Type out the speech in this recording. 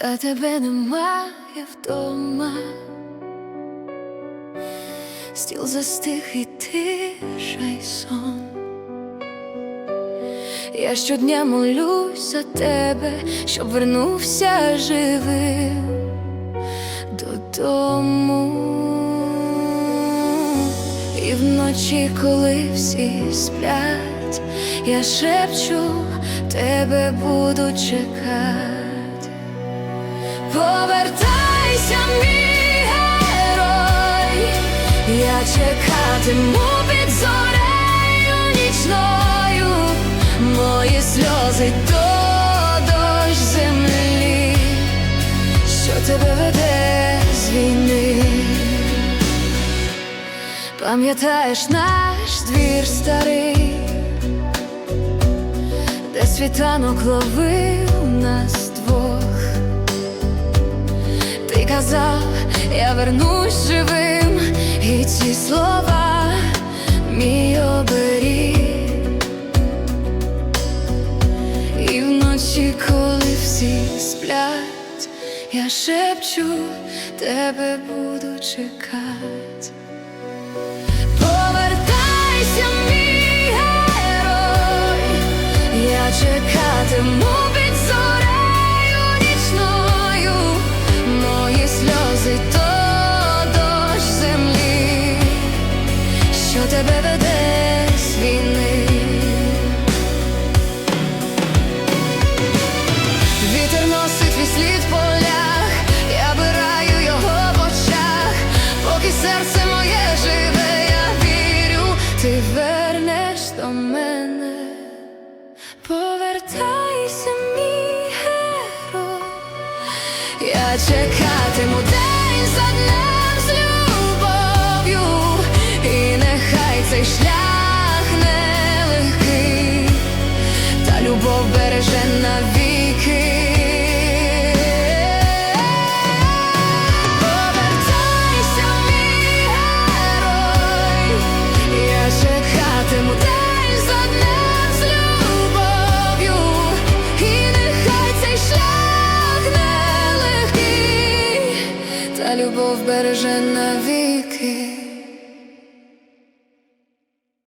а тебе немає вдома. Стіл застиг і тиша й сон. Я щодня молюсь за тебе, щоб вернувся живим додому. І вночі, коли всі сплять, я шепчу, тебе буду чекати. Повертайся, мій герой, я чекатиму під зорею нічною, мої сльози то дощ землі, що тебе веде з війни. Пам'ятаєш наш двір старий, де світанок ловив нас я вернусь живим, і ці слова мій оберіг. І вночі, коли всі сплять, я шепчу, тебе буду чекати. Вітер носить твій в полях, я бираю його в очах, поки серце моє живе, я вірю, ти вернеш до мене, повертайся, мій я чекатиму день за днем любов береже навіки.